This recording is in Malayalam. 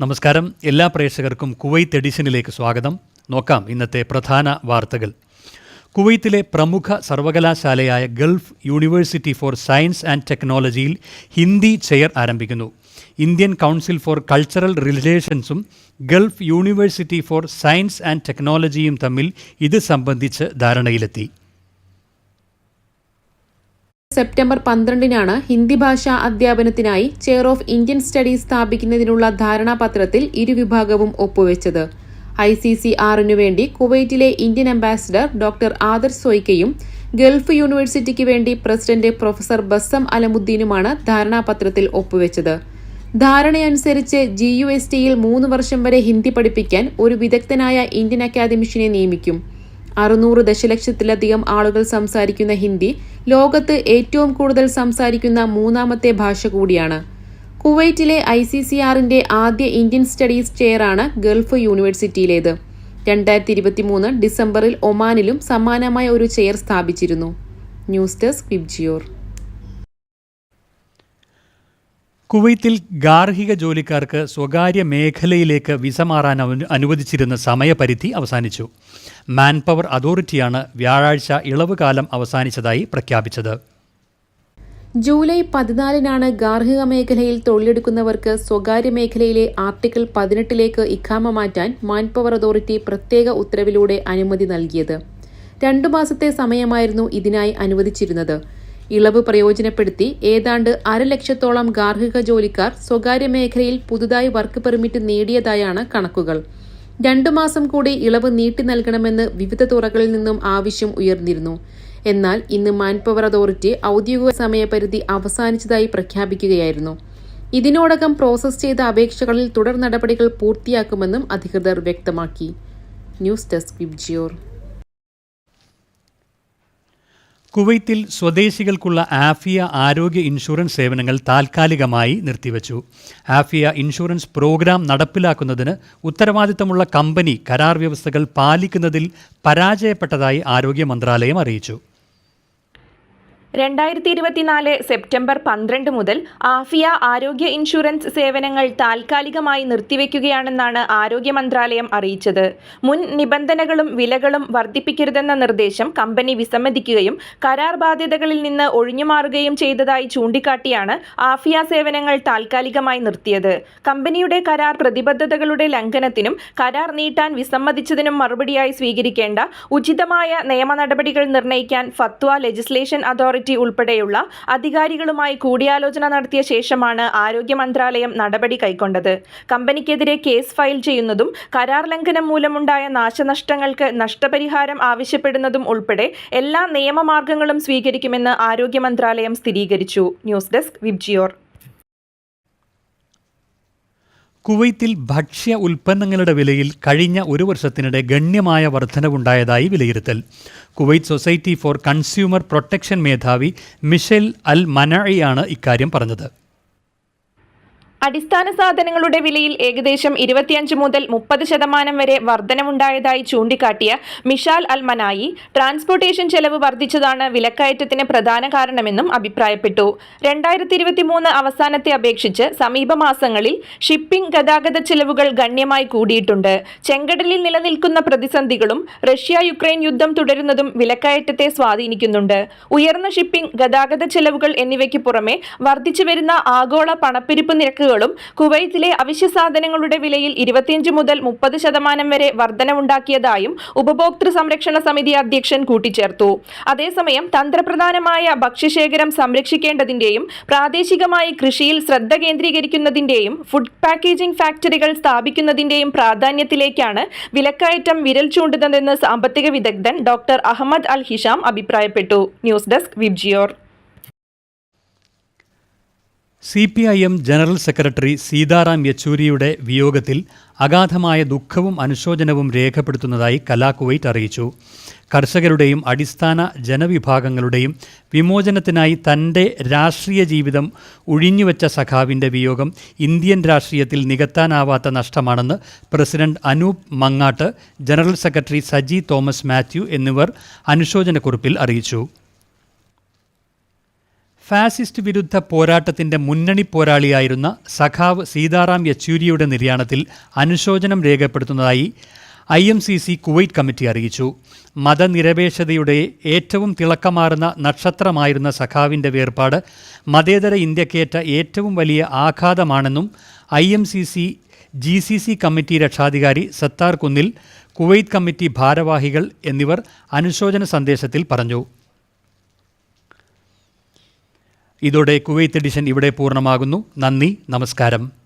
നമസ്കാരം. എല്ലാ പ്രേക്ഷകർക്കും കുവൈത്ത് എഡിഷനിലേക്ക് സ്വാഗതം. നോക്കാം ഇന്നത്തെ പ്രധാന വാർത്തകൾ. കുവൈത്തിലെ പ്രമുഖ സർവകലാശാലയായ Gulf University for Science and ടെക്നോളജിയിൽ ഹിന്ദി ചെയർ ആരംഭിക്കുന്നു. Indian council for cultural റിലേഷൻസും Gulf University for Science and ടെക്നോളജിയും തമ്മിൽ ഇത് സംബന്ധിച്ച് ധാരണയിലെത്തി. സെപ്റ്റംബർ പന്ത്രണ്ടിനാണ് ഹിന്ദി ഭാഷാ അധ്യാപനത്തിനായി ചെയർ ഓഫ് ഇന്ത്യൻ സ്റ്റഡീസ് സ്ഥാപിക്കുന്നതിനുള്ള ധാരണാപത്രത്തിൽ ഇരുവിഭാഗവും ഒപ്പുവെച്ചത്. ഐ സി സി ആറിനു വേണ്ടി കുവൈറ്റിലെ ഇന്ത്യൻ അംബാസിഡർ ഡോക്ടർ ആദർ സോയ്ക്കയും ഗൾഫ് യൂണിവേഴ്സിറ്റിക്ക് വേണ്ടി പ്രസിഡന്റ് പ്രൊഫസർ ബസ്സം അലമുദ്ദീനുമാണ് ധാരണാപത്രത്തിൽ ഒപ്പുവെച്ചത്. ധാരണയനുസരിച്ച് ജി യു എസ് ടിയിൽ മൂന്ന് വർഷം വരെ ഹിന്ദി പഠിപ്പിക്കാൻ ഒരു വിദഗ്ധനായ ഇന്ത്യൻ അക്കാദമിഷനെ നിയമിക്കും. അറുന്നൂറ് ദശലക്ഷത്തിലധികം ആളുകൾ സംസാരിക്കുന്ന ഹിന്ദി ലോകത്ത് ഏറ്റവും കൂടുതൽ സംസാരിക്കുന്ന മൂന്നാമത്തെ ഭാഷ കൂടിയാണ്. കുവൈറ്റിലെ ഐ സി സി ആറിന്റെ ആദ്യ ഇന്ത്യൻ സ്റ്റഡീസ് ചെയറാണ് ഗൾഫ് യൂണിവേഴ്സിറ്റിയിലേത്. രണ്ടായിരത്തി ഇരുപത്തിമൂന്ന് ഡിസംബറിൽ ഒമാനിലും സമാനമായ ഒരു ചെയർ സ്ഥാപിച്ചിരുന്നു. News desk VIBGYOR. കുവൈത്തിൽ ഗാർഹിക ജോലിക്കാർക്ക് സ്വകാര്യ മേഖലയിലേക്ക് വിസ മാറാൻ അനുവദിച്ചിരുന്ന സമയപരിധി അവസാനിച്ചു. മാൻ പവർ അതോറിറ്റിയാണ് വ്യാഴാഴ്ച ഇളവ് കാലം അവസാനിച്ചതായി പ്രഖ്യാപിച്ചത്. ജൂലൈ പതിനാലിനാണ് ഗാർഹിക മേഖലയിൽ തൊഴിലെടുക്കുന്നവർക്ക് സ്വകാര്യ മേഖലയിലെ ആർട്ടിക്കിൾ പതിനെട്ടിലേക്ക് ഇഖാമ മാറ്റാൻ മാൻ പവർ അതോറിറ്റി പ്രത്യേക ഉത്തരവിലൂടെ അനുമതി നൽകിയത്. രണ്ടു മാസത്തെ സമയമായിരുന്നു ഇതിനായി അനുവദിച്ചിരുന്നത്. ഇളവ് പ്രയോജനപ്പെടുത്തി ഏതാണ്ട് അരലക്ഷത്തോളം ഗാർഹിക ജോലിക്കാർ സ്വകാര്യ മേഖലയിൽ പുതുതായി വർക്ക് പെർമിറ്റ് നേടിയതായാണ് കണക്കുകൾ. രണ്ടു മാസം കൂടി ഇളവ് നീട്ടി നൽകണമെന്ന് വിവിധ തുറകളിൽ നിന്നും ആവശ്യം ഉയർന്നിരുന്നു. എന്നാൽ ഇന്ന് മാൻപവർ അതോറിറ്റി ഔദ്യോഗിക സമയപരിധി അവസാനിച്ചതായി പ്രഖ്യാപിക്കുകയായിരുന്നു. ഇതിനോടകം പ്രോസസ് ചെയ്ത അപേക്ഷകളിൽ തുടർ നടപടികൾ പൂർത്തിയാക്കുമെന്നും അധികൃതർ വ്യക്തമാക്കി. News desk VIBGYOR. കുവൈത്തിൽ സ്വദേശികൾക്കുള്ള ആഫിയ ആരോഗ്യ ഇൻഷുറൻസ് സേവനങ്ങൾ താൽക്കാലികമായി നിർത്തിവച്ചു. ആഫിയ ഇൻഷുറൻസ് പ്രോഗ്രാം നടപ്പിലാക്കുന്നതിന് ഉത്തരവാദിത്തമുള്ള കമ്പനി കരാർ വ്യവസ്ഥകൾ പാലിക്കുന്നതിൽ പരാജയപ്പെട്ടതായി ആരോഗ്യ മന്ത്രാലയം അറിയിച്ചു. രണ്ടായിരത്തി ഇരുപത്തിനാല് സെപ്റ്റംബർ പന്ത്രണ്ട് മുതൽ ആഫിയ ആരോഗ്യ ഇൻഷുറൻസ് സേവനങ്ങൾ താൽക്കാലികമായി നിർത്തിവെക്കുകയാണെന്നാണ് ആരോഗ്യ മന്ത്രാലയം അറിയിച്ചത്. മുൻ നിബന്ധനകളും വിലകളും വർദ്ധിപ്പിക്കരുതെന്ന നിർദ്ദേശം കമ്പനി വിസമ്മതിക്കുകയും കരാർ ബാധ്യതകളിൽ നിന്ന് ഒഴിഞ്ഞുമാറുകയും ചെയ്തതായി ചൂണ്ടിക്കാട്ടിയാണ് ആഫിയ സേവനങ്ങൾ താൽക്കാലികമായി നിർത്തിയത്. കമ്പനിയുടെ കരാർ പ്രതിബദ്ധതകളുടെ ലംഘനത്തിനും കരാർ നീട്ടാൻ വിസമ്മതിച്ചതിനും മറുപടിയായി സ്വീകരിക്കേണ്ട ഉചിതമായ നിയമ നടപടികൾ നിർണയിക്കാൻ ഫത്വ ലെജിസ്ലേഷൻ അതോറിറ്റി ഉൾപ്പെടെയുള്ള അധികാരികളുമായി കൂടിയാലോചന നടത്തിയ ശേഷമാണ് ആരോഗ്യ മന്ത്രാലയം നടപടി കൈക്കൊണ്ടത്. കമ്പനിക്കെതിരെ കേസ് ഫയൽ ചെയ്യുന്നതും കരാർ ലംഘനം മൂലമുണ്ടായ നാശനഷ്ടങ്ങൾക്ക് നഷ്ടപരിഹാരം ആവശ്യപ്പെടുന്നതും ഉൾപ്പെടെ എല്ലാ നിയമമാർഗങ്ങളും സ്വീകരിക്കുമെന്ന് ആരോഗ്യ മന്ത്രാലയം സ്ഥിരീകരിച്ചു. News desk VIBGYOR. കുവൈത്തിൽ ഭക്ഷ്യ ഉൽപ്പന്നങ്ങളുടെ വിലയിൽ കഴിഞ്ഞ ഒരു വർഷത്തിനിടെ ഗണ്യമായ വർധനവുണ്ടായതായി വിലയിരുത്തൽ. Kuwait Society for Consumer Protection മേധാവി മിഷേൽ അൽ മനായിയാണ് ഇക്കാര്യം പറഞ്ഞത്. അടിസ്ഥാന സാധനങ്ങളുടെ വിലയിൽ ഏകദേശം ഇരുപത്തിയഞ്ച് മുതൽ മുപ്പത് ശതമാനം വരെ വർധനമുണ്ടായതായി ചൂണ്ടിക്കാട്ടിയ മിഷാൽ അൽ മനായി ട്രാൻസ്പോർട്ടേഷൻ ചെലവ് വർദ്ധിച്ചതാണ് വിലക്കയറ്റത്തിന് പ്രധാന കാരണമെന്നും അഭിപ്രായപ്പെട്ടു. രണ്ടായിരത്തി ഇരുപത്തിമൂന്ന് അവസാനത്തെ അപേക്ഷിച്ച് സമീപ മാസങ്ങളിൽ ഷിപ്പിംഗ് ഗതാഗത ചെലവുകൾ ഗണ്യമായി കൂടിയിട്ടുണ്ട്. ചെങ്കടലിൽ നിലനിൽക്കുന്ന പ്രതിസന്ധികളും റഷ്യ യുക്രൈൻ യുദ്ധം തുടരുന്നതും വിലക്കയറ്റത്തെ സ്വാധീനിക്കുന്നുണ്ട്. ഉയർന്ന ഷിപ്പിംഗ് ഗതാഗത ചെലവുകൾ എന്നിവയ്ക്ക് പുറമെ വർദ്ധിച്ചു വരുന്ന ആഗോള പണപ്പെരുപ്പ് നിരക്കുകളും കുവൈത്തിലെ അവശ്യ സാധനങ്ങളുടെ വിലയിൽ ഇരുപത്തിയഞ്ച് മുതൽ മുപ്പത് ശതമാനം വരെ വർധനവുണ്ടാക്കിയതായും ഉപഭോക്തൃ സംരക്ഷണ സമിതി അധ്യക്ഷൻ കൂട്ടിച്ചേർത്തു. അതേസമയം തന്ത്രപ്രധാനമായ ഭക്ഷ്യശേഖരം സംരക്ഷിക്കേണ്ടതിന്റെയും പ്രാദേശികമായി കൃഷിയിൽ ശ്രദ്ധ കേന്ദ്രീകരിക്കുന്നതിന്റെയും ഫുഡ് പാക്കേജിംഗ് ഫാക്ടറികൾ സ്ഥാപിക്കുന്നതിന്റെയും പ്രാധാന്യത്തിലേക്കാണ് വിലക്കയറ്റം വിരൽ ചൂണ്ടുന്നതെന്ന് സാമ്പത്തിക വിദഗ്ധൻ ഡോക്ടർ അഹമ്മദ് അൽ ഹിഷാം അഭിപ്രായപ്പെട്ടു. News desk VIBGYOR. C P I M general secretary Sitaram യെച്ചൂരിയുടെ വിയോഗത്തിൽ അഗാധമായ ദുഃഖവും അനുശോചനവും രേഖപ്പെടുത്തുന്നതായി കലാകുവൈറ്റ് അറിയിച്ചു. കർഷകരുടെയും അടിസ്ഥാന ജനവിഭാഗങ്ങളുടെയും വിമോചനത്തിനായി തന്റെ രാഷ്ട്രീയ ജീവിതം ഒഴിഞ്ഞുവെച്ച സഖാവിന്റെ വിയോഗം ഇന്ത്യൻ രാഷ്ട്രീയത്തിൽ നികത്താനാവാത്ത നഷ്ടമാണെന്ന് president Anoop Mangattu general secretary Saji Thomas Mathew എന്നിവർ അനുശോചനക്കുറിപ്പിൽ അറിയിച്ചു. ഫാസിസ്റ്റ് വിരുദ്ധ പോരാട്ടത്തിന്റെ മുന്നണി പോരാളിയായിരുന്ന സഖാവ് സീതാറാം യെച്ചൂരിയുടെ നിര്യാണത്തിൽ അനുശോചനം രേഖപ്പെടുത്തുന്നതായി I M C C Kuwait committee അറിയിച്ചു. മതനിരപേക്ഷതയുടെ ഏറ്റവും തിളക്കമാർന്ന നക്ഷത്രമായിരുന്ന സഖാവിന്റെ വേർപാട് മതേതര ഇന്ത്യക്കേറ്റ ഏറ്റവും വലിയ ആഘാതമാണെന്നും I M C C G C C committee രക്ഷാധികാരി സത്താർ കുന്നിൽ കുവൈറ്റ് കമ്മിറ്റി ഭാരവാഹികൾ എന്നിവർ അനുശോചന സന്ദേശത്തിൽ പറഞ്ഞു. ഇതോടെ കുവൈത്ത് എഡിഷൻ ഇവിടെ പൂർണമാകുന്നു. നന്ദി നമസ്കാരം.